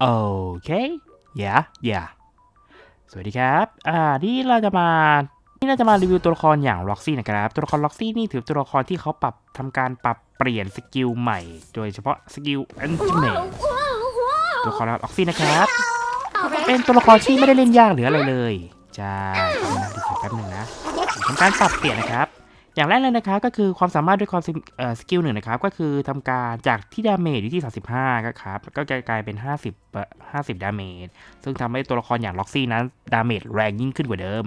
โอเคย่าอย่าสวัสดีครับ อ่า นี่เราจะมา นี่เราจะมารีวิวตัวละครอย่างล็อกซี่นะครับ ตัวละครล็อกซี่นี่ถือตัวละครที่เขาปรับทำการปรับเปลี่ยนสกิลใหม่ โดยเฉพาะสกิลอันติเมตตัวละครล็อกซี่นะครับ เป็นตัวละครที่ไม่ได้เล่นยากหรืออะไรเลย ใช่นะดูแป๊บหนึ่งนะทำการปรับเปลี่ยนนะครับ อย่างแรกเลยนะครับก็คือความสามารถด้วยความสกิลหนึ่งนะครับก็คือทำการจากที่ดาเมจอยู่ที่ 35ก็ครับก็จะกลายเป็น 50 50 ดาเมจซึ่งทำให้ตัวละครอย่างล็อกซี่นั้นดาเมจแรงยิ่งขึ้นกว่าเดิม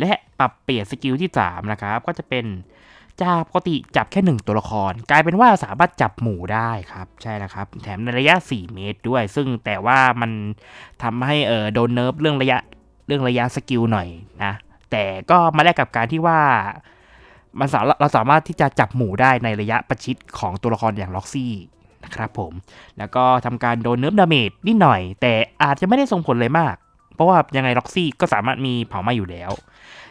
และปรับเปลี่ยนสกิลที่ 3 นะครับก็จะเป็นจากปกติจับแค่ 1 ตัวละคร กลายเป็นว่าสามารถจับหมูได้ครับใช่แล้วครับ แถมในระยะ 4 เมตรด้วย ซึ่งแต่ว่ามันทำให้เออโดนเนิร์ฟเรื่องระยะเรื่องระยะสกิลหน่อยนะแต่ก็มาแลกกับการที่ว่า มันสาเราสามารถที่จะจับหมู่ได้ในระยะประชิดของตัวละครอย่างล็อกซี่นะครับผม แล้วก็ทำการโดนเนิร์ฟดาเมจนิดหน่อย แต่อาจจะไม่ได้ส่งผลเลยมาก เพราะว่ายังไงล็อกซี่ก็สามารถมีเผาไหม้อยู่แล้ว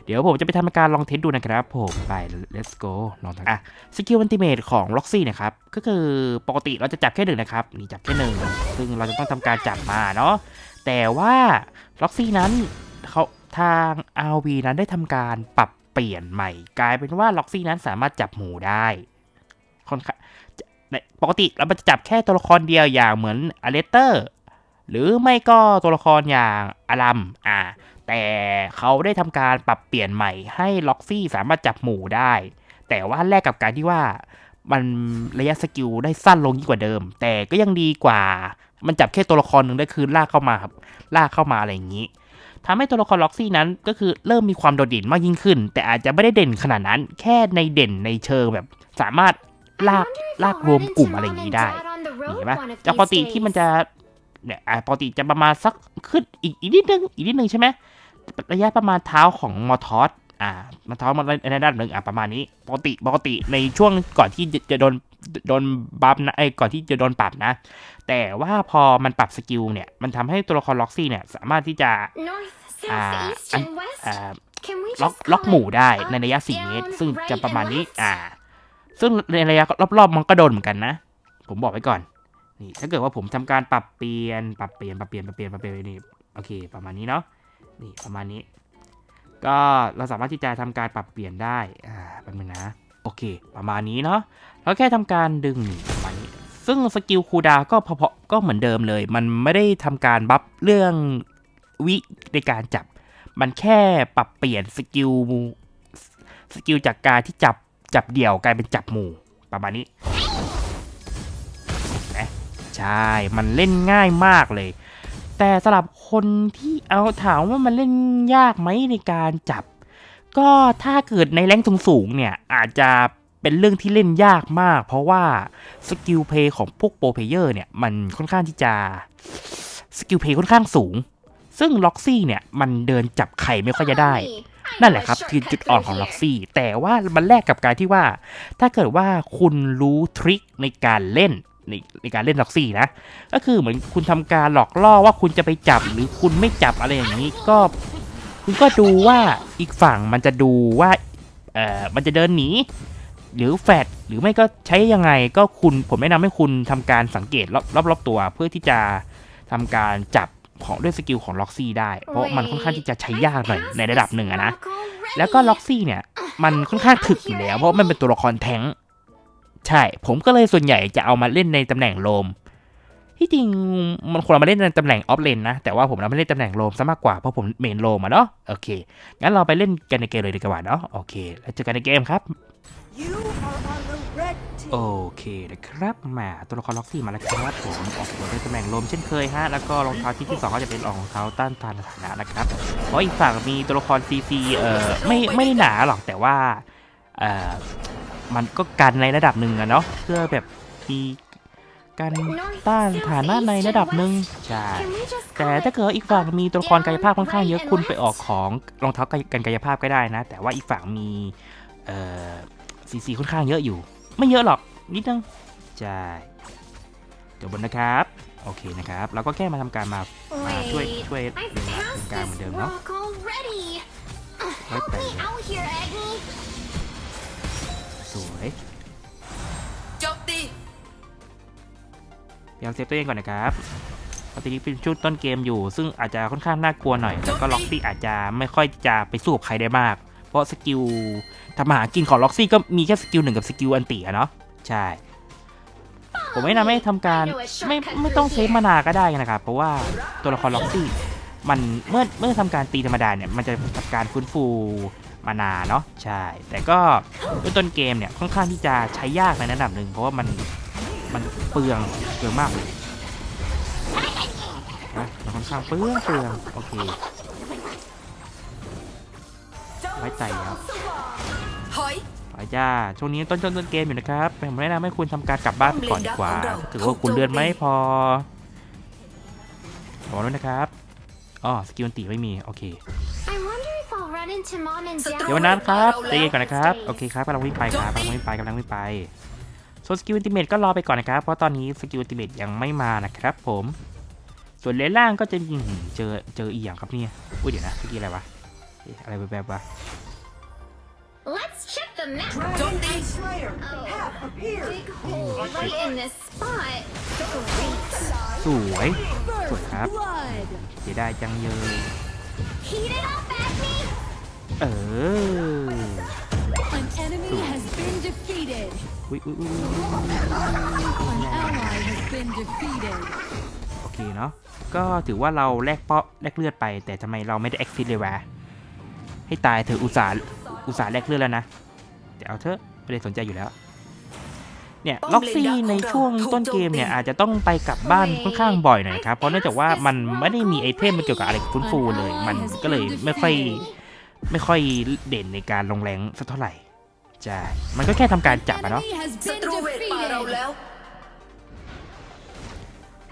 เดี๋ยวผมจะไปทำการลองเทสดูนะครับผมไป let's go ลองทำอะสกิลอันติเมตของล็อกซี่นะครับ ก็คือปกติเราจะจับแค่หนึ่งนะครับ นี่จับแค่หนึ่งซึ่งเราจะต้องทำการจับมาเนาะแต่ว่าล็อกซี่นั้นเขาทาง RV นั้นได้ทำการปรับ เปลี่ยนใหม่ กลายเป็นว่าล็อกซี่นั้นสามารถจับหมูได้คนข้างในปกติเราจะจับแค่ตัวละครเดียวอย่างเหมือนอเลสเตอร์ หรือไม่ก็ตัวละครอย่างอารัมอ่า แต่เขาได้ทำการปรับเปลี่ยนใหม่ให้ล็อกซี่สามารถจับหมูได้ แต่ว่าแลกกับการที่ว่ามันระยะสกิลได้สั้นลงยิ่งกว่าเดิม แต่ก็ยังดีกว่า มันจับแค่ตัวละครหนึ่งได้คือลากเข้ามาครับลากเข้ามาอะไรอย่างนี้ ทำให้ตัวละครล็อกซี่นั้นก็คือเริ่มมีความโดดเด่นมากยิ่งขึ้น แต่อาจจะไม่ได้เด่นขนาดนั้น แค่ในเด่นในเชิงแบบสามารถลากลากรวมกลุ่มอะไรอย่างนี้ได้เห็นไหมจากปกติที่มันจะเนี่ยอะปกติจะประมาณสักขึ้นอีกอีกนิดนึงอีกนิดนึงใช่ไหมระยะประมาณเท้าของมอทอสอ่ามาเท้ามาในด้านหนึ่งอะประมาณนี้ ปกติปกติในช่วงก่อนที่จะโดน โดนบัฟนะไอ้ยก่อนที่จะโดนปรับนะ แต่ว่าพอมันปรับสกิลเนี่ย มันทำให้ตัวละครล็อกซี่เนี่ย สามารถที่จะอ่าอันอ่าล็อกล็อกหมู่ได้ในระยะ 4 เมตร ซึ่งจะประมาณนี้ อ่า ซึ่งในระยะรอบๆ มันก็โดนเหมือนกันนะ ผมบอกไว้ก่อน นี่ ถ้าเกิดว่าผมทำการปรับเปลี่ยน ปรับเปลี่ยน ปรับเปลี่ยน ปรับเปลี่ยน ปรับเปลี่ยน นี่ โอเค ประมาณนี้เนาะ นี่ ประมาณนี้ ก็เราสามารถที่จะทำการปรับเปลี่ยนได้ อ่าแป๊บนึงนะ โอเค ประมาณนี้เนาะแล้วแค่ทำการดึงประมาณนี้ซึ่งสกิลคูดาก็พอๆก็เหมือนเดิมเลย มันไม่ได้ทำการบัฟเรื่องวิในการจับ มันแค่ปรับเปลี่ยนสกิลสกิลจากการที่จับจับเดี่ยวกลายเป็นจับหมู่ประมาณนี้นะใช่ มันเล่นง่ายมากเลย แต่สำหรับคนที่เอาถามว่ามันเล่นยากไหมในการจับ ก็ถ้าเกิดในแรงสูงๆเนี่ยอาจจะเป็นเรื่องที่เล่นยากมาก เพราะว่าสกิลเพย์ของพวกโปรเพลเยอร์เนี่ยมันค่อนข้างที่จะสกิลเพย์ค่อนข้างสูง ซึ่งล็อกซี่เนี่ยมันเดินจับไข่ไม่ค่อยจะได้ นั่นแหละครับคือจุดอ่อนของล็อกซี่แต่ว่ามันแลกกับการที่ว่า ถ้าเกิดว่าคุณรู้ทริคในการเล่นในในการเล่นล็อกซี่นะ ก็คือเหมือนคุณทำการหลอกล่อว่าคุณจะไปจับหรือคุณไม่จับอะไรอย่างนี้ ก็ คุณก็ดูว่าอีกฝั่งมันจะดูว่าเอ่อมันจะเดินหนีหรือแฟดหรือไม่ก็ใช้ยังไงก็คุณผมแนะนำให้คุณทำการสังเกตรอบรอบๆตัว เพื่อที่จะทำการจับของด้วยสกิลของล็อกซี่ได้ เพราะมันค่อนข้างที่จะใช้ยากหน่อยในระดับหนึ่งอะนะแล้วก็ล็อกซี่เนี่ยมันค่อนข้างถึกอยู่แล้วเพราะมันเป็นตัวละครแท้งค์ใช่ ผมก็เลยส่วนใหญ่จะเอามาเล่นในตำแหน่งโลม ที่จริงมันควรเอามาเล่นในตำแหน่งออฟเลนนะ แต่ว่าผมเอามาเล่นตำแหน่งโลมซะมากกว่า เพราะผมเมนโลมอะเนาะโอเค งั้นเราไปเล่นกันในเกมเลยดีกว่าเนาะโอเค แล้วเจอกันในเกมครับ You are on the red โอ team. เคนะครับแหมาตัวละครล็อกซี่มาแล้วครับผมออกตัวในตำแหน่งลมเช่นเคยฮะแล้วก็รองเท้าที่ที่สองก็จะเป็นรองเท้าต้านทานสถานะนะครับเพราะอีกฝั่งมีตัวละครซีซีเอ่อไม่ไม่ได้หนาหรอกแต่ว่าเอ่อมันก็กันในระดับหนึ่งอะเนาะเพื่อแบบมี การต้านฐานะในระดับหนึ่งใช่แต่ถ้าเกิดอีกฝั่งมีตัวละครกายภาพค่อนข้างเยอะคุณไปออกของรองเท้ากันกายภาพก็ได้นะ แต่ว่าอีกฝั่งมีเอ่อซีซีค่อนข้างเยอะอยู่ ไม่เยอะหรอกนิดนึงใช่เดี๋ยวบนนะครับ โอเคนะครับ เราก็แค่มาทำการมามาช่วยช่วย I เรียนมาตรง passed กลางเหมือน this เดิมเนาะ rock already. Right Help me there. out here, Agni. สวย พยายามเซฟตัวเองก่อนนะครับตอนนี้เป็นช่วงต้นเกมอยู่ ซึ่งอาจจะค่อนข้างน่ากลัวหน่อยแล้วก็ล็อกซี่อาจจะไม่ค่อยจะไปสู้กับใครได้มาก เพราะสกิลทำมาหากินของล็อกซี่ก็มีแค่สกิลหนึ่งกับสกิลอันติอะเนาะใช่ผมไม่นำให้ทำการไม่ไม่ต้องเซฟมานาก็ได้นะครับ เพราะว่าตัวละครล็อกซี่มันเมื่อเมื่อทำการตีธรรมดาเนี่ยมันจะทำการฟื้นฟูมานาเนาะใช่ แต่ก็ด้วยต้นเกมเนี่ยค่อนข้างที่จะใช้ยากในระดับหนึ่งเพราะว่ามัน มันเปลืองเปลืองมากเลยนะมันค่อนข้างเปลืองเปลืองโอเคไว้ใจแล้วถอยไปจ้า ช่วงนี้ต้นต้นต้นเกมอยู่นะครับ ผมแนะนำให้คุณทำการกลับบ้านไปก่อนดีกว่าถ้าเกิดว่าคุณเลือนไม่พอรอด้วยนะครับอ๋อสกิลตีไม่มี โอเค เดี๋ยววันนั้นครับใจเย็นก่อนนะครับ โอเคครับกำลังวิ่งไปครับกำลังวิ่งไปกำลังวิ่งไป ส่วนสกิลอันติเมตก็รอไปก่อนนะครับ เพราะตอนนี้สกิลอันติเมตยังไม่มานะครับผม ส่วนเลนล่างก็จะยิงเจอเจออีกอย่างครับเนี่ยอุ้ยเดี๋ยวนะสกิลอะไรวะเอ๊ะอะไรแบบๆวะ Let's check the map. โจมตี Slayer have appeared. Big hole right in this spot. Great. สวยสวยครับ Blood. เสียดายจังเลย Heat it up at me. เออ An enemy has been defeated. อุ้ยอุ้ยอุ้ยอุ๊ยโอเคเนาะก็ถือว่าเราแลกเปาะแลกเลือดไป แต่ทำไมเราไม่ได้แอคซิสเลยวะให้ตายเถอะอุตส่าห์อุตส่าห์แลกเลือดแล้วนะแต่เอาเถอะไม่ได้สนใจอยู่แล้วเนี่ยล็อกซี่ในช่วงต้นเกมเนี่ยอาจจะต้องไปกลับบ้านค่อนข้างบ่อยหน่อยครับเพราะเนื่องจากว่ามันไม่ได้มีไอเทมมันเกี่ยวกับอะไรฟื้นฟูเลย มันก็เลยไม่ค่อยไม่ค่อยเด่นในการลงแรงสักเท่าไหร่ ใช่ มันก็แค่ทำการจับอะเนาะ Enemy has ศั been ตรูเวทป่าเรา defeated. แล้ว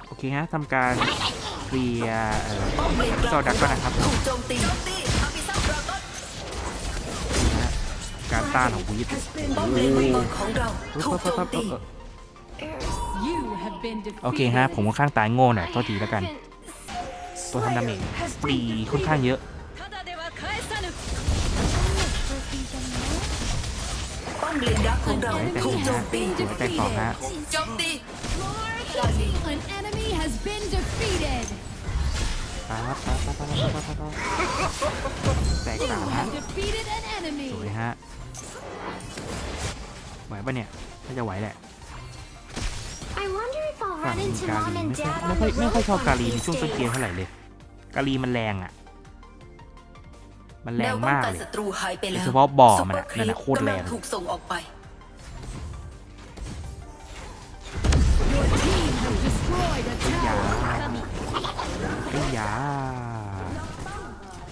โอเคฮะทำการเคลียร์เอ่อป้อมเลนกลางโซดักก่อนนะครับ ถูกโจมตีโจมตีอาบิซัมดราก้อนนะฮะการต้านของวีดป้อมเลนมังกรของเราถูกโจมตี You have been โอเค defeated. ฮะ ผมค่อนข้างตายโง่หน่อยโทษทีแล้วกัน ตัวทำดาเมจตีค่อนข้างเยอะ อมเลนดักของเราแต่ถูกโจมตีหัวใจสองฮะโจมตี An enemy has been defeated. ปั๊บปั๊บปั๊บปั๊บปั๊บปั๊บปั๊บแตก You ต่างฮะ have defeated an enemy. สวยฮะไหวปะเนี่ยน่าจะไหวแหละ I wonder if I'll ฝั่ง run into กา mom ลี and ไม่ dad ค่อย on ไม่ the ค่อยไม่ค่อย road ชอบ one กา of ลีใน these ช่วงต้นเกม days. เท่าไหร่เลย กาลีมันแรงอะ มันแรแนงวป้องมากกันเลยศัตรูหายไปแล้วโดยเฉพาะบ่อมันอะซุปเปร์นั่นน่ะโคตรแรงกำลัถูกส่งออกไป Your team has destroyed a ยา tower. ไอ้ยา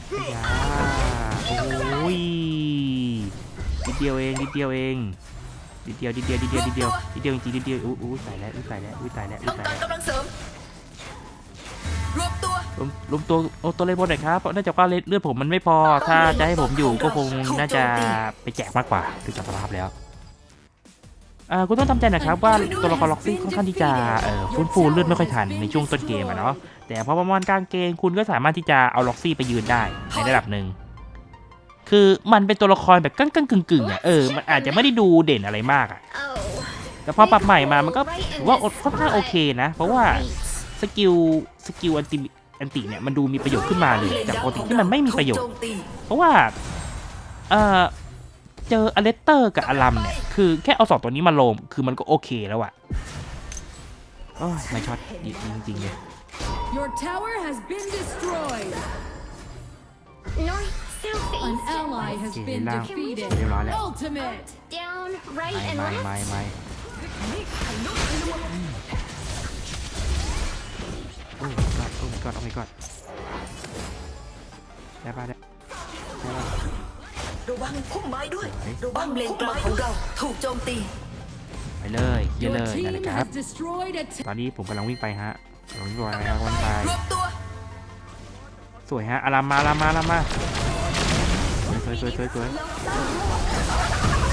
ไอ้ยาโอ้ยนิดเดียวเองนิดเดียวเองนิดเดียวนิดเดียวนิดเดียวนิดเดียวนิดเดียวจริงๆนิดเดียวอู้อู้ตายแล้วอู้ตายแล้วอู้ตายแล้วอู้ต้องตายการแล้วกำลังเสริมรวบตัวรว มรวมตัวโอตัวเลนบนหน่อยครับเพราะเนื่องจากว่าเลือดผมมันไม่พอ ถ้าจะให้ผมอยู่ก็คงน่าจะไปแจกมากกว่าดูจากสภาพแล้วอ่าคุณต้องทำใจนะครับว่าตัวละครล็อกซี่ค่อนข้างที่จะเอ่อฟื้นฟูเลือดไม่ค่อยทันในช่วงต้นเกมอะเนาะแต่พอประมาณกลางเกมคุณก็สามารถที่จะเอาล็อกซี่ไปยืนได้ในระดับหนึ่งคือมันเป็นตัวละครแบบกั้งๆกึ่งๆอะเออมันอาจจะไม่ได้ดูเด่นอะไรมากอะแต่พอปรับใหม่มามันก็ถือว่าค่อนข้างโอเคนะ เพราะว่าสกิลสกิลอันติ อันติเนี่ยมันดูมีประโยชน์ขึ้นมาเลยจากปกติที่มันไม่มีประโยชถูน์กโจมตีเพราะว่าเออเจออเลสเตอร์กับอลัมเนี่ยคือแค่เอาสองตัวนี้มาลงคือมันก็โอเคแล้วอะโอ้ยไม่ช็อตดีจริงๆเลย Your tower has been destroyed. North, south, An east, and ally west. has Okay, been lang. defeated. เรียบร้อยแล้ว Ultimate. Down, right, ไม่ and ไม่ left. ไม่ ไม่โอ้ my god โอ้ my god โอ้ my god ได้ปะได้ได้ปะระวังพุ่มไม้ด้วยสวยระวังเลนกลางของเรา ถูกโจมตีไปเลยเยี่ย Your เลยนั่น team แหละครับ has destroyed a ตอนนี้ผมกำลังวิ่งไปฮะกำลังวิ่งไปครับวันไปรวบตัวสวยฮะอารามมาอารามมาอารามมาสวยสวยสวยสวยสวย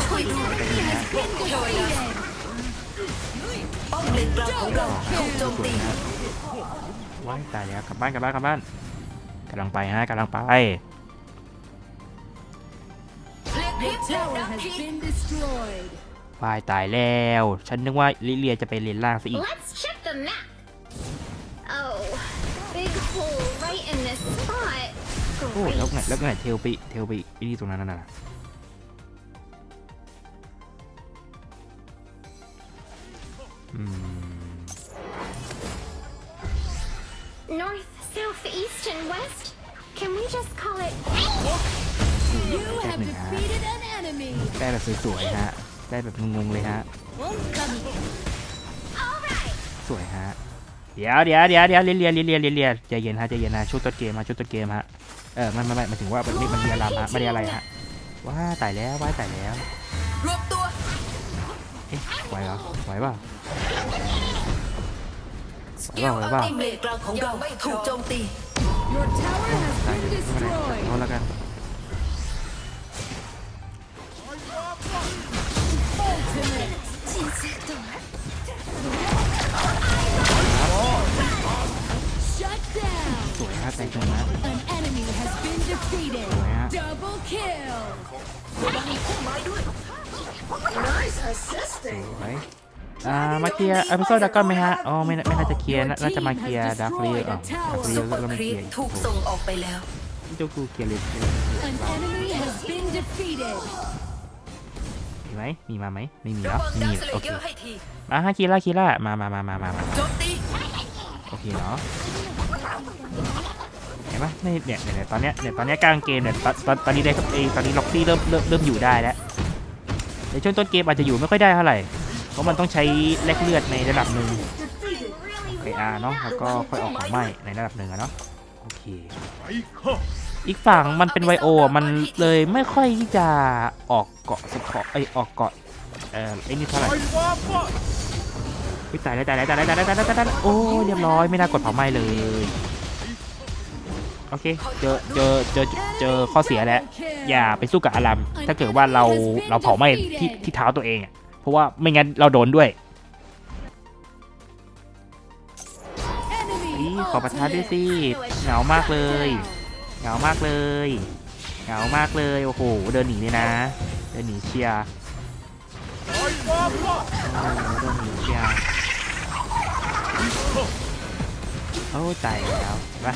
ช่วยดูไปดีฮะป้อมเลนกลางของเราถูกโจมสวยตีฮะ ว้ายตายแล้วกลับบ้านกลับบ้านกลับบ้านกำลังไปฮะกำลังไป Your tower has been destroyed. ว้ายตายแล้ว ฉันนึกว่าลิเลียจะไปเลนล่างซะอีก Let's check the map. Oh, hole right in this spot. โอ้ Great. แล้วไงแล้วไงเทลไปเทลไปไอ้นี่ตรงนั้นน่ะนะอืม North, south, east, and west? Can we just call it? You แป๊บ have หนึ่งฮะ defeated an enemy. ได้แบบสวยๆฮะ ได้แบบงงๆเลยฮะ Homecoming. Alright! สวยฮะ เดี๋ยวเดี๋ยวเดี๋ยวเดี๋ยวเรียนเรียนเรียนเรียนเรียนเรียนใจเย็นฮะใจเย็นฮะช่วงต้นเกมฮะช่วงต้นเกมฮะ เออมันมันมันหมายถึงว่ามันมันมีอารามฮะไม่ได้อะไรฮะ ว้าตายแล้วว้าตายแล้ว รวบตัว เอ๊ะไหวเหรอไหวเปล่า สกิลไหวอัลเปล่าติเมทกลางของเราถูกโจมตี Your tower has ตาย been เดี๋ยวไม่เป็นไร destroyed. เอาแล้วกัน Ultimate. Shut down. สวยฮะแต่งตรงนะ An enemy has been defeated. Yeah. Double kill. ระวังพุ่มไม้ด้วย Nice ส assisting วย อ่ามาเคลียร์เอพิโซดดักก้อนไหมฮะอ๋อไม่น่าไม่น่าจะเคลียร์น่าน่าจะมาเคลียร์ดักเรียร์อะดักเรียซุปร์เปอก็ร์ไม่ครีเคลีปยร์ถูกส่งออกไปแล้วเจ้ากูเคลียร์เลย An enemy has been defeated. มีไหมมีมาไหมไม่มีระแล้ววังไม่ดักมีสเลโอเคเยอร์ให้ทีมาฮะคีร่าคีร่ามามามามามามาโจมตีโอเคเนาะเห็นปะไม่เนี่ยเนี่ยเนี่ยตอนเนี้ยเนี่ยตอนเนี้ยกลางเกมเนี่ยตอนตอนตอนนี้ได้เอยตอนนี้ล็อกซี่เริ่มเริ่มเริ่มอยู่ได้แล้วในช่วงต้นเกมอาจจะอยู่ไม่ค่อยได้เท่าไหร่เพ ราะมันต้องใช้แลกเลือดในระดับหนึ่งไออาเนาะแล้วก็ค่อยออกของไหม้ในระดับหนึ่งอะเนาะโอเคอีกฝั่งมันเป็นไวโอมันเลยไม่ค่อยที่จะออกเกาะสปอร์ไอออกเกาะเอ่อไอนี่เท่าไหร่อุ๊ยตายแล้วตายแล้วตายแล้วตายแล้วตายแล้วตายแล้วโอ้เรียบร้อยไม่น่ากดเผาไหม้เลยโอเคเจอเจอเจอเจอข้อเสียแล้วอย่าไปสู้กับอารัมถ้าเกิดว่าเราเราเผาไหม้ที่ที่เท้าตัวเองอะ ราะว่าไม่งั้นเราโดนด้วย Enemy อีขอประทานด้วยสิ ultimate. เหงามากเลย Down. เหงามากเลยเหงามากเลยโอ้โหเดินหนีเลยนะ เดินหนีเชียร์โอ้โหเดินหนีเชียร์โอ้ใจแล้วไป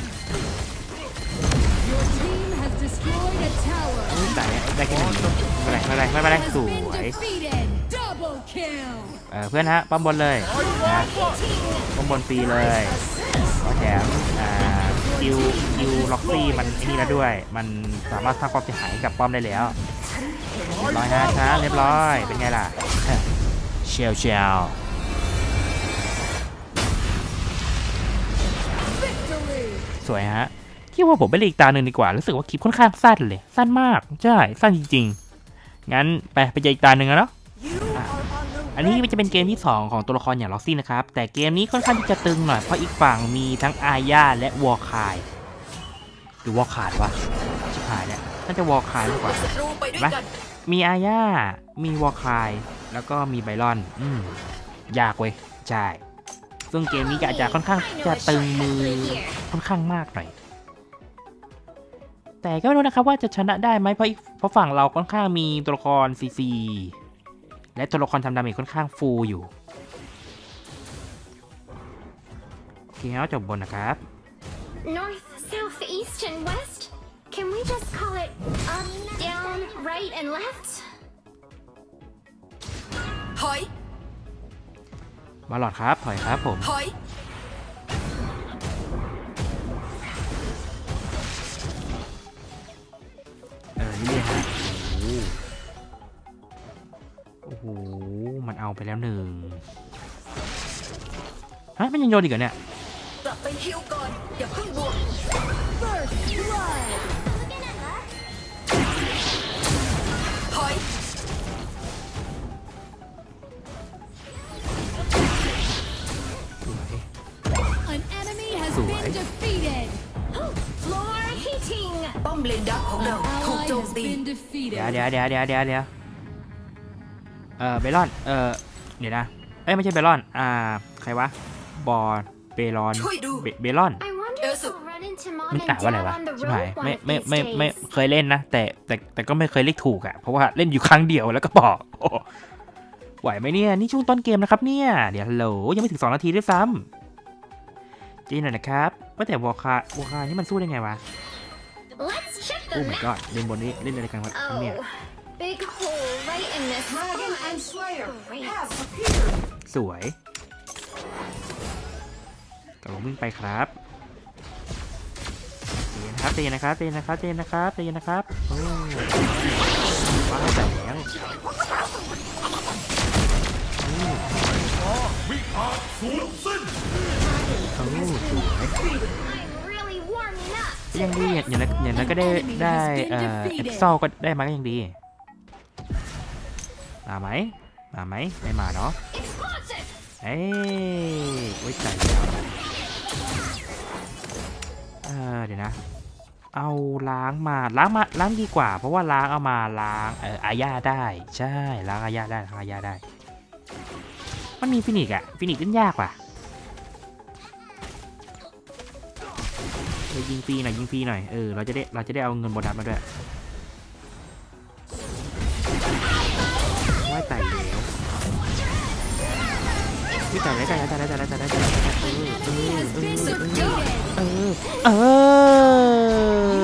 Your team has destroyed a tower. โอ้ใจได้แค่หนึ่งไม่เป็นไรไม่เป็นไรไม่เป็นไร Has ส been วย defeated. Double kill. เออเพื่อนฮะป้อมบนเลยนะป้อมบนฟรีเลยก็แถมอ่าคิวคิวล็อกซี่มันนี่แล้วด้วย มันสามารถสร้างความเสียหายให้กับป้อมได้แล้วเรียบร้อยฮะช้าเรียบร้อยเป็นไงล่ะเชลเชล Victory. สวยฮะคิดว่าผมไปเลีกตาหนึ่งดีกว่า รู้สึกว่าคลิปค่อนข้างสั้นเลย สั้นมาก ใช่ สั้นจริงๆ งั้นไปไปเจออีกตาหนึ่งอะเนาะ อันนี้มันจะเป็นเกมที่ 2 ของตัวละครอย่างล็อกซี่นะครับ แต่เกมนี้ค่อนข้างที่จะตึงหน่อย เพราะอีกฝั่งมีทั้งอาญาและวอลคายหรือวอลขาดวะชิบหายแล้วน่าจะวอลคายมากกว่าศัตรูไปด้วยกันมีอาญามีวอลคาย แล้วก็มีไบรอน อืมยากเว้ย ใช่ ซึ่งเกมนี้ก็อาจจะค่อนข้าง I know จะ a ตึง shortcut มือ through here. ค่อนข้างมากหน่อย แต่ก็ไม่รู้นะครับว่าจะชนะได้ไหมเพราะอีกเพราะฝั่งเราค่อนข้างมีตัวละครซีซี และตัวละครทำดาเมจค่อนข้างฟูลอยู่โอเคเอาจบบนนะครับ North, south, east, and west? Can we just call it up, down, right, and left? ถอยมาหลอดครับถอยครับผมถอยเออนี่เลยฮะโอ้โห มันเอาไปแล้วหนึ่งฮะมันยังโยนอีกเหรอเนี่ยกลับไปฮิวก่อน อย่าเพิ่งบวก First blood. ถอย An enemy has Sủi. been defeated. Floor heating! ป้อมเลนดักของ An เรา ถูก ally โจม has ตี been เดี๋ยว defeated. เดี๋ยวเดี๋ยวเดี๋ยวเดี๋ยวเดี๋ยวเออเบลอน เออเดี๋ยวนะ เอ้ยไม่ใช่เบลอน อ่า ใครวะ บอลเบลอนช่วยดูเบเบลอน I wonder if Elsa. we'll run into mom มัน and อ่านว่าอะไร dad วะ on the ชิบหาย road ไม่ one of ไม่ these ไม่ไม่ days. เคยเล่นนะ แต่แต่แต่ก็ไม่เคยเล่นถูกอะเพราะว่าเล่นอยู่ครั้งเดียวแล้วก็บอกโอ้ไหวไหมเนี่ย นี่ช่วงต้นเกมนะครับเนี่ย เดี๋ยวฮัลโหลยังไม่ถึง 2 นาทีด้วยซ้ำจีนหน่อยนะครับว่าแต่วอคาวอคานี่มันสู้ได้ไงวะ Let's check โอ้ the my map. god เล่นบนนี้เล่นอะไรกันวะเนี่ย Oh, big hole right in this. Dragon and Slayer Great. have appeared. สวยกำลังวิ่งไปครับเตียนนะครับเตียนนะครับเตียนนะครับเตียนนะครับเตียนนะครับโอ้ว้าวแต่แล้วโอ้สวย I'm really warming up. ยังดีอย่างนั้นอย่างนั้นก็ได้ได้เอ่อเอพิโซก็ได้มาก็ยังดี มาไหมมาไหมไม่มาเนาะเอ้ยไว้ใจแล้วเออเดี๋ยวนะ เอาล้างมาล้างมาล้างดีกว่า เพราะว่าล้างเอามาล้างเอออาญาได้ ใช่ล้างอาญาได้ล้างอาญาได้ มันมีฟินิกอะฟินิกเล่นยากว่ะยิงฟรีหน่อยยิงฟรีหน่อยเออเราจะได้เราจะได้เอาเงินโบนัสมาด้วย วิไต่แล้วไต่แล้วไต่แล้วไต่แล้วไต่แล้วไต่แล้วเออเออเออเออเอ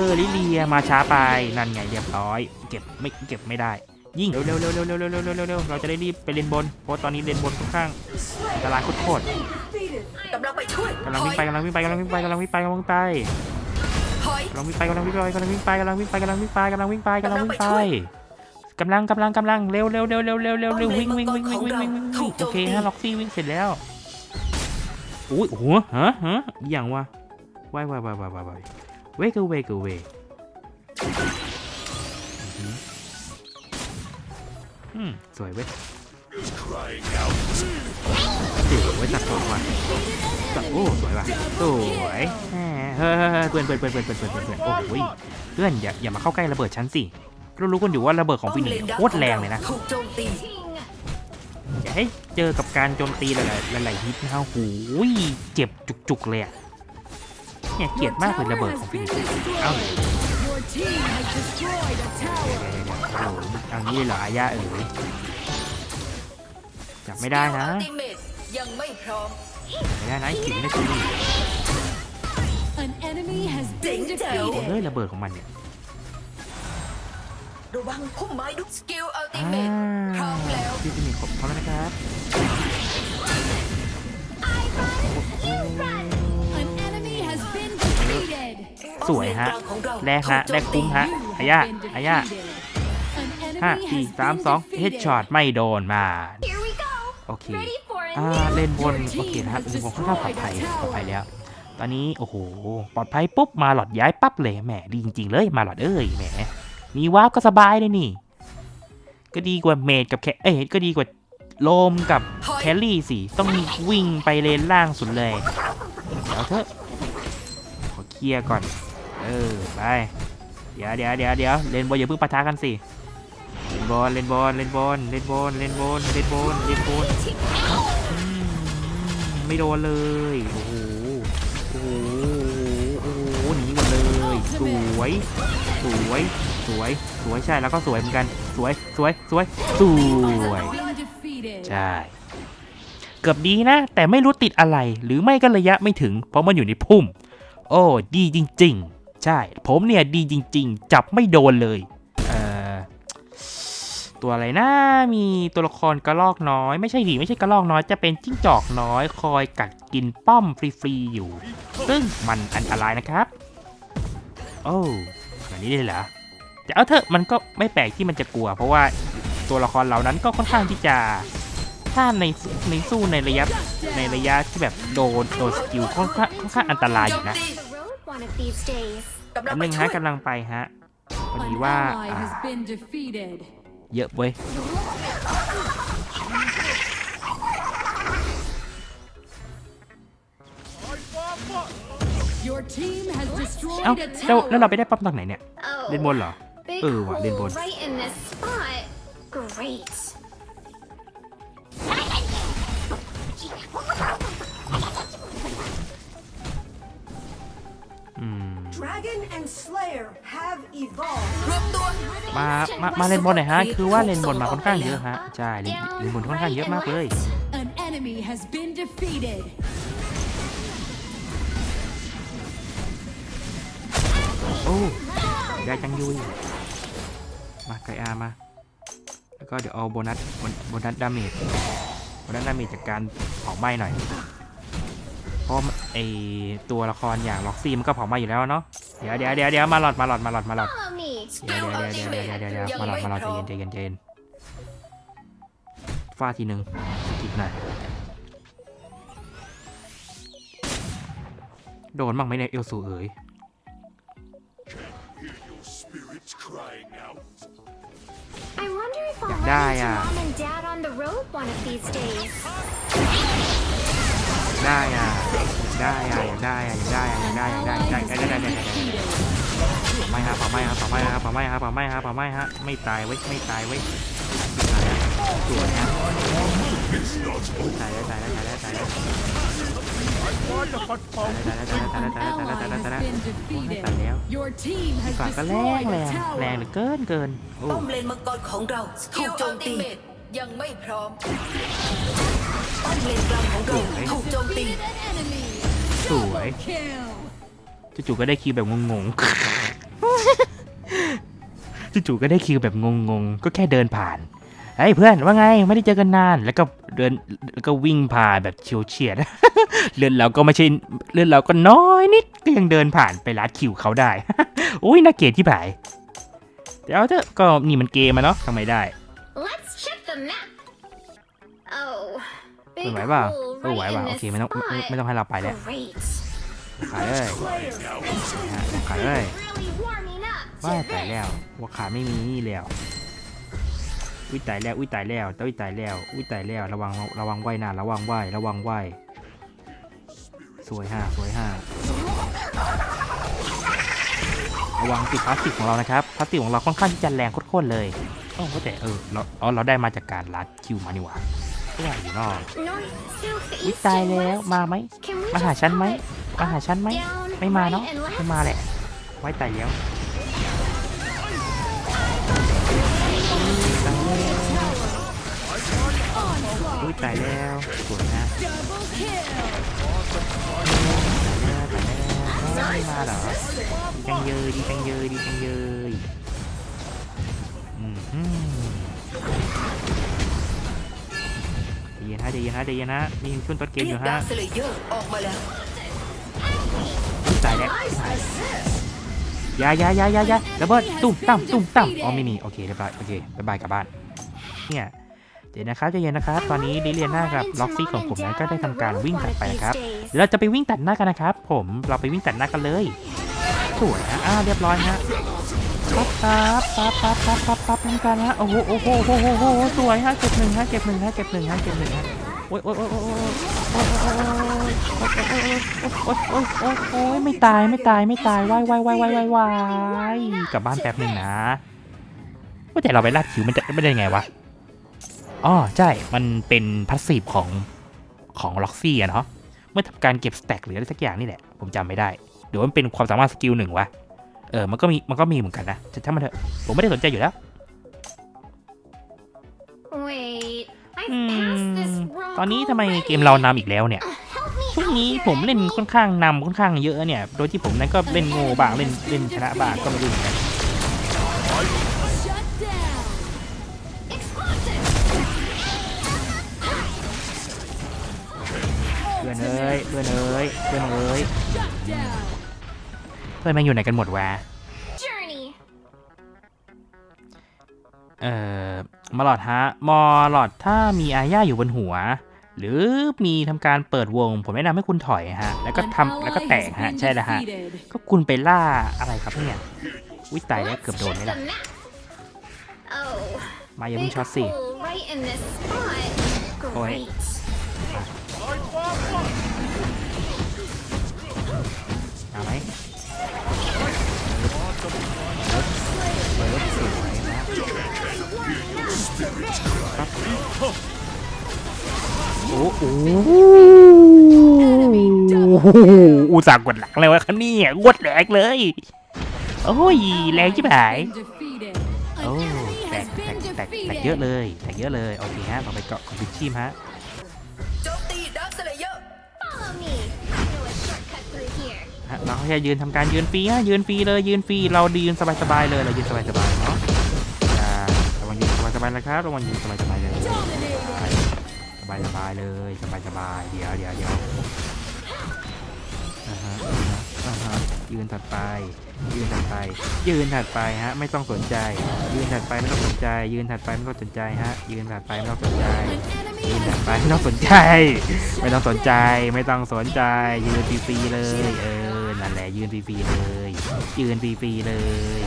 อลิเลียมาช้าไปนั่นไงเรียบร้อย เก็บไม่เก็บไม่ได้ ยิ่งเร็วเร็วเร็วเร็วเร็วเร็วเร็วเร็วเร็วเราจะได้รีบไปเลนบนเพราะตอนนี้เลนบนค่อนข้างอันตรายโคตรกำลังไปช่วยกำลังวิ่งไปกำลังวิ่งไปกำลังวิ่งไปกำลังวิ่งไปกำลังวิ่งไปกำลังวิ่งไปกำลังวิ่งไปกำลังวิ่งไปกำลังวิ่งไปกำลังวิ่งไปกำลังวิ่งไปกำลังวิ่งไป กำลังกำลังกำลังเร็วเร็วเร็วเร็วเร็วเร็วเร็ววิ่งวิ่งวิ่งวิ่งวิ่งวิ่งวิ่งโอเคฮะล็อกซี่วิ่งเสร็จแล้วอุ้ยโอ้โหฮะฮะอย่างวะวายวายวายวายวายวายเวกเวกเวอืมสวยเว้ยเจ๋วเว้ตัดสองว่ะตัดโอ้สวยว่ะสวยเฮ้ยเฮ้ยเพื่อนเพื่อนเพื่อนเพื่อนเพื่อนเพื่อนเพื่อนโอ้ยเพื่อนอย่าอย่ามาเข้าใกล้ระเบิดชั้นสิ รารู้กันอยู่ว่าระเบิดของฟินิกซ์โคตรแรงเลยนะถูกโจมตี Ting. อย่าให้เจอกับการโจมตีหลายๆหลายๆฮิตนะฮะโอ้โหเจ็บจุกๆเลยอะเนี่ยเกลียดมากเลยระเบิดของฟินิกซ์เอ้า Your team has destroyed a เดี๋ยว tower. เดี๋ยวเดี๋ยวโอ้โหเอางี้เลยเหรออาญาเอ๋ยจับไม่ได้นะอัลติเมตยังไม่พร้อมไม่ได้นะขิงไม่ได้ขิง An enemy has been Ding dong. โอ้ defeated. เฮ้ยระเบิดของมันเนี่ย ระวังพุ่มไม้ดุสกิลอัลติอ่าเมตพร้อมแล้วพี่ฟินิกซ์พร้อมแล้วนะครับ An enemy has been defeated. สวยฮะป้อมเลนกลางของเราแรกฮะถูกโจได้มคุ้มตีฮะ You อาญา have been อาญา defeated. An ห้า enemy สี่ has สาม been สองเฮด defeated. ช็อตไม่โดนมา Here we go. โอเค Ready for a อ่า new เลนบน โอเคนะครับเลนบนค่อนข้างปลอดภัยปลอดภัยแล้ว ตอนนี้ โอ้โห ปลอดภัยปุ๊บ มาหลอดย้ายปั๊บเลย แหม ดีจริง ๆ เลย มาหลอดเอ้ย แหม มีวาร์ปก็สบายเลยนี่ ก็ดีกว่าเมดกับแคเอ้ยก็ดีกว่าโลมกับถอยแคลรี่สิ ต้องวิ่งไปเลนล่างสุดเลย เดี๋ยวเถอะ ขอเคลียร์ก่อน เออ ไป เดี๋ยวเดี๋ยวเดี๋ยวเดี๋ยวเลนบอลอย่าเพิ่งปะทะกันสิ เลนบอล เลนบอล เลนบอล เลนบอล เลนบอล เลนบอล เลนบอลอืมไม่โดนเลย โอ้โห โอ้โห โอ้โห หนีหมดเลย สวย สวย สวย สวยใช่แล้วก็สวยเหมือนกัน สวย สวย สวย สวย ใช่ เกือบดีนะ แต่ไม่รู้ติดอะไร หรือไม่ก็ระยะไม่ถึง เพราะมันอยู่ในพุ่ม โอ้ ดีจริง ๆ ใช่ ผมเนี่ยดีจริง ๆ จับไม่โดนเลย เอ่อ ตัวอะไรนะ มีตัวละครกระลอกน้อย ไม่ใช่ดิไม่ใช่กระลอกน้อย จะเป็นจิ้งจอกน้อย คอยกัดกินป้อมฟรีๆอยู่ ซึ่งมันอันตรายนะครับ โอ้แบบนี้เลยเหรอ แต่เอาเถอะมันก็ไม่แปลกที่มันจะกลัว เพราะว่าตัวละครเหล่านั้นก็ค่อนข้างที่จะถ้าในในสู้ในระยะในระยะที่แบบโดนโดนสกิลค่อนข้างค่อนข้างอันตรายอยู่นะ the road one of these days. กำลัอังนไปหนึ่งช่วฮะยกำลังไปฮะพอดี An ว่า ally อ่า has been defeated. เยอะเว้ย Your team has เอ้า destroyed a แล้วแล้วเรา tower. ไปได้ปั๊มตรงไหนเนี่ย Oh. เล่นบนเหรอ Big Ừ, quả, lên hole bồn. right in this spot. Great. อืม Dragon and Slayer have evolved. รวมตัว มา มา มาเลนบนหน่อยฮะ คือว่าเลนบนมาค่อนข้างเยอะฮะ ใช่ เลนเลนบนค่อนข้างเยอะมากเลย An enemy has been defeated. อ้ ได้จังยุย มาไกอามา แล้วก็เดี๋ยวเอาโบนัสโบนัสดาเมจโบนัสดาเมจจากการเผาไหม้หน่อย เพราะไอตัวละครอย่างล็อกซี่มันก็เผาไหม้อยู่แล้วเนาะ เดี๋ยวเดี๋ยวเดี๋ยวเดี๋ยวมาหลอดมาหลอดมาหลอดมาหลอด เดี๋ยวเดี๋ยวเดี๋ยวเดี๋ยวเดี๋ยวเดี๋ยวเดี๋ยวมาหลอดมาหลอดใจเย็นใจเย็นใจเย็นฟาดทีหนึ่งกิดหน่อยโดนบ้างไหมเนี่ยเอลสูเอ๋ย ได้อะ ได้อะอยากได้อะอยากได้อะอยากได้อยากได้อยากได้อยากได้อยากได้อยากได้อยากได้ไม่ฮะเผาไหม้ฮะเผาไหม้ฮะเผาไหม้ฮะเผาไหม้ฮะเผาไหม้ฮะไม่ตายไว้ยไม่ตายไว้ยตายฮะสวยฮะตายแล้วตายแล้วตายแล้วตายแล้ว An ally has been defeated. ตายแล้ว Your team has ฝากก็แรงแร destroyed a งแรง tower. เหลือเกินเกินโอ้ป้อมเลนมังกรของเราถูกโจมตียังไม่พร้อม ป้อมเลนกลางของเราถูกโจมตี Defeated an enemy. สวย Kill. จู่ๆก็ได้คิวแบบงงๆ จู่ๆก็ได้คิวแบบงงๆ ก็แค่เดินผ่าน เฮ้ยเพื่อนว่าไงไม่ได้เจอกันนานแล้วก็เดินแล้วก็วิ่งผ่านแบบเฉียวเฉียดเลือนเราก็ไม่ใช่เลือนเราก็น้อยนิดก็ยังเดินผ่านไปลัดคิวเขาได้อุ้ยน่าเกลียดที่ผายเดี๋ยวเถอะก็นี่มันเกมอะเนาะทำไมได้ Let's check the map. Oh, ไม่ big ไหวเปล่า hole เออไหว right เปล่า in โอ this เคไม่ต้องไม่ไม่ spot. ไม่ต้องให้เราไปแล้ว Great. ขายเลยขายเลย Really warming up ว่า to ตายแล้ว this. ว่าขาไม่มีนี่แล้ว อุ้ยตายแล้ว อุ้ยตายแล้วอุ้ยตายแล้ว อุ้ยตายแล้ว ระวัง ระวังไหวนะระวังไหวระวังไหวสวยห้าสวยห้าระวังติดพลาสติกของเรานะครับ พลาสติกของเราค่อนข้างที่จะแรงโคตรๆเลยโอ้แต่เออ เราอ๋อเราได้มาจากการลัดคิวมานี่หว่าก็ว่าอยู่นอกอุ้ยตายแล้ว มาไหม มาหาฉันไหม มาหาฉันไหม ไม่มาเนาะ ไม่มาแหละ ไว้ตายแล้ว อุ้ยตายแล้วสวยนะตายแล้วตายแล้วไม่มาเหรอดีจังเยยดีจังเยยดีจังเยยอืมใจเย็นฮะใจเย็นฮะใจเย็นฮะนี่ช่วงต้นเกมอยู่ฮะร์คสเลเยแล้วตายแล้วยายายายายาระเบิดตุ้มตั้มตุ้มตั้มอ๋อไม่มีโอเคเรียบร้อยโอเคบายบายกลับบ้านเนี่ย เดี๋ยวนะครับใจเย็นนะครับ ตอนนี้ลิเลียนากับล็อกซี่ของผมนั้นก็ได้ทำการวิ่งตัดไปนะครับเราจะไปวิ่งตัดหน้ากันนะครับ ผมเราไปวิ่งตัดหน้ากันเลยสวยนะอ่าเรียบร้อยฮะปั๊บปั๊บปั๊บปั๊บปั๊บปั๊บปั๊บเหมือนกันฮะโอ้โหโอ้โหโอ้โหโอ้โหสวยฮะเก็บหนึ่งฮะเก็บหนึ่งฮะเก็บหนึ่งฮะเก็บหนึ่งฮะโอ้ยโอ้ยโอ้ยโอ้ยโอ้ยไม่ตายไม่ตายไม่ตายว้ายว้ายว้ายว้ายว้ายว้ายกลับบ้านแป๊บหนึ่งนะว่าแต่เราไปลาดคิวมันจะไม่ได้ไงวะ อ๋อใช่ มันเป็นพาสซีฟของของล็อกซี่อะเนาะ เมื่อทำการเก็บสแต็กหรืออะไรสักอย่างนี่แหละ ผมจำไม่ได้หรือว่ามันเป็นความสามารถสกิลหนึ่งวะ เออ มันก็มี มันก็มีเหมือนกันนะแต่ถ้ามันเถอะ ผมไม่ได้สนใจอยู่แล้ว Wait, I อื passed this ม wrong ตอนนี้ทำไม already. เกมเรานำอีกแล้วเนี่ย Help me ช่วง out นี้ here, ผมเล่น enemy. ค่อนข้างนำค่อนข้างเยอะเนี่ย โดยที่ผมนั้นก็เล่นโง่บ้าง เล่นเล่นชนะบ้างก็ไม่รู้เหมือนกัน เพื่อนเอ้ยเพื่อนเอ้ยเพื่อนเอ้ย Shut down. เพื่อนมาอยู่ไหนกันหมดวะ Journey. เอ่อมาหลอดฮะมอหลอดถ้ามีอาญาอยู่บนหัว หรือมีทำการเปิดวง ผมแนะนำให้คุณถอยฮะ แล้วก็ An ทำแล้วก็ ally แต has กฮะ been ใช่แล้วฮะ defeated. ก็คุณไปล่าอะไรครับเนี่ยวิตายแล้ว Let's เกือบโดน check ไหม the ล่ะ map. Oh, มาอย่าเพิ่ง big ช็อตสิ hole right in เอาไหมเปิดสวยนะครับโอ้โหอุตส่าห์กดหลังเลยวะครับนี่ยงวดแหลกเลย โอ้ยแรงชิบหายโอ้แตกแตกแตกแตกเยอะเลยแตกเยอะเลย โอเคฮะต่อไปเกาะของบิชชีมฮะ เราแค่ยืนทำการยืนฟรีฮะยืนฟรีเลยยืนฟรีเราดียืนสบายๆเลยเรายืนสบายๆเนาะระวังยืนสบายๆนะครับระวังยืนสบายๆเลยสบายสบายๆเลยสบายสบายๆเดี๋ยวเดี๋ยวเดี๋ยวอ่าฮะอ่าฮะยืนถัดไปยืนถัดไป ยืนถัดไปฮะ ไม่ต้องสนใจ ยืนถัดไปไม่ต้องสนใจ ยืนถัดไปไม่ต้องสนใจฮะ ยืนถัดไปไม่ต้องสนใจ ยืนถัดไปไม่ต้องสนใจ ไม่ต้องสนใจ ไม่ต้องสนใจ ยืนฟรีๆเลย เออ นั่นแหละยืนฟรีๆเลยยืนฟรีๆเลย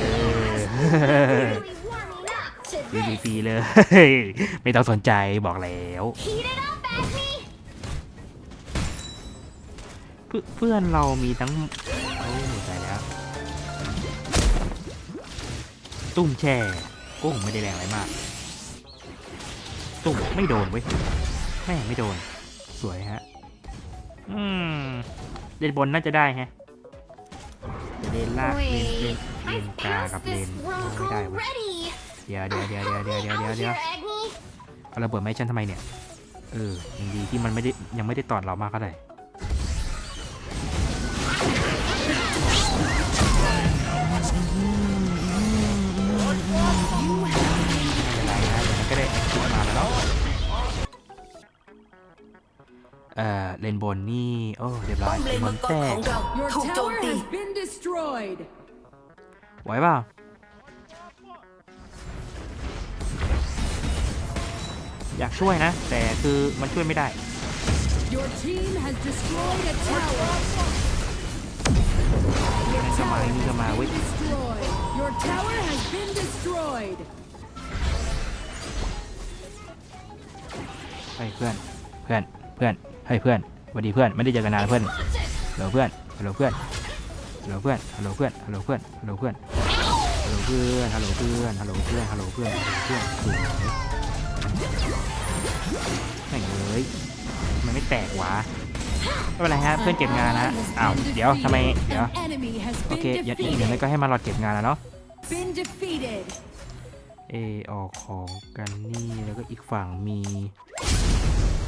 เออยืนฟรีๆเลย ไม่ต้องสนใจบอกแล้วเพื่อนเรามีทั้งโอ้ตายแล้ว ตุ้มแช่โอ้ไม่ได้แรงอะไรมาก ตุ้มไม่โดนเว้ยแม่ไม่โดน สวยฮะ อืม เล่นบนน่าจะได้ฮะเลนล่างเลนเลน Wait, เลน I've กลางกับ passed เล this น rock ไม่ได้เว้ย already. เดี๋ยวเดี๋ยวเดี๋ยวเดี๋ยวเดี๋ยวเดี๋ยว Out เดี๋ยวเดี๋ยว here, Agni. เอาระเบิดมาให้ฉันทำไมเนี่ยเออยังดีที่มันไม่ได้ยังไม่ได้ตอดเรามากเท่าไหร่ เอ่อเลนบนนี่โอ้เรียบร้ป้ออยมเลนมัมันงกแตรกของเรา Your ถูกโจม tower ตี has been destroyed. ไหวเปล่าอยากช่วยนะ แต่คือมันช่วยไม่ได้ Your team has destroyed a tower. นั่นก็มาไอ้นี่ก็มาเว้ย Destroyed. Your tower has been destroyed. เฮ้ยเพื่อน เพื่อน เพื่อน เฮ้ยเพื่อนสวัสดีเพื่อนไม่ได้เจอกันนานเพื่อนฮัลโหลเพื่อนฮัลโหลเพื่อนฮัลโหลเพื่อนฮัลโหลเพื่อนฮัลโหลเพื่อนฮัลโหลเพื่อนฮัลโหลเพื่อนฮัลโหลเพื่อนฮัลโหลเพื่อนฮัลโหลเพื่อนฮัลโหลเพื่อนสวยแม่งเอ้ยมันไม่แตกวะไม่เป็นไรฮะเพื่อนเก็บงานนะอ้าวเดี๋ยวทำไมเดี๋ยวโอเคอย่าอีกเดี๋ยวก็ให้มารอเก็บงานแล้วเนาะเออออกของกันนี่แล้วก็อีกฝั่งมี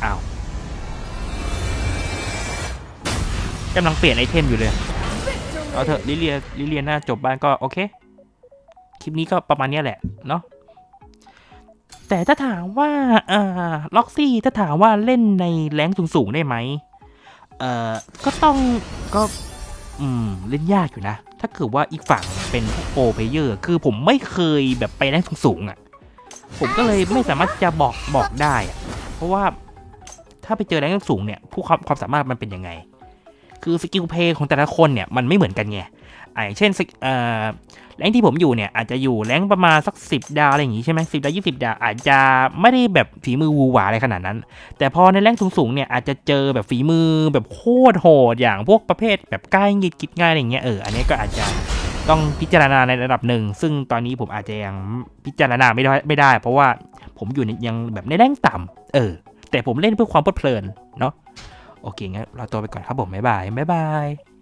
อ้าว กำลังเปลี่ยนไอเทมอยู่เลย เอาเถอะลิเลียลิเลียน่าจบบ้านก็โอเค คลิปนี้ก็ประมาณนี้แหละเนาะแต่ถ้าถามว่าอ่าล็อกซี่ถ้าถามว่าเล่นในแรงสูงๆได้ไหมเอ่อก็ต้องก็อืมเล่นยากอยู่นะ ถ้าเกิดว่าอีกฝั่งเป็นโปรเพเยอร์ คือผมไม่เคยแบบไปแรงสูงๆอะ ผมก็เลยไม่สามารถจะบอกบอกได้อะเพราะว่าถ้าไปเจอแรงสูงเนี่ยผู้ความความสามารถมันเป็นยังไง คือสกิลเพย์ของแต่ละคนเนี่ยมันไม่เหมือนกันไงอ่าอย่างเช่นเอ่อแรงที่ผมอยู่เนี่ยอาจจะอยู่แรงประมาณสักสิบดาวอะไรอย่างงี้ใช่ไหมสิบดาวยี่สิบดาวอาจจะไม่ได้แบบฝีมือวูหวาอะไรขนาดนั้น แต่พอในแรงสูงๆเนี่ยอาจจะเจอแบบฝีมือแบบโคตรโหดอย่างพวกประเภทแบบใกล้งิดกิดง่ายอะไรเงี้ยเอออันนี้ก็อาจจะต้องพิจารณาในระดับหนึ่ง ซึ่งตอนนี้ผมอาจจะยังพิจารณาไม่ได้ไม่ได้ เพราะว่าผมอยู่ในยังแบบในแรงต่ำเออ แต่ผมเล่นเพื่อความเพลิดเพลินเนาะ โอเคงั้นเราตัวไปก่อนครับผมบ๊ายบายบ๊ายบาย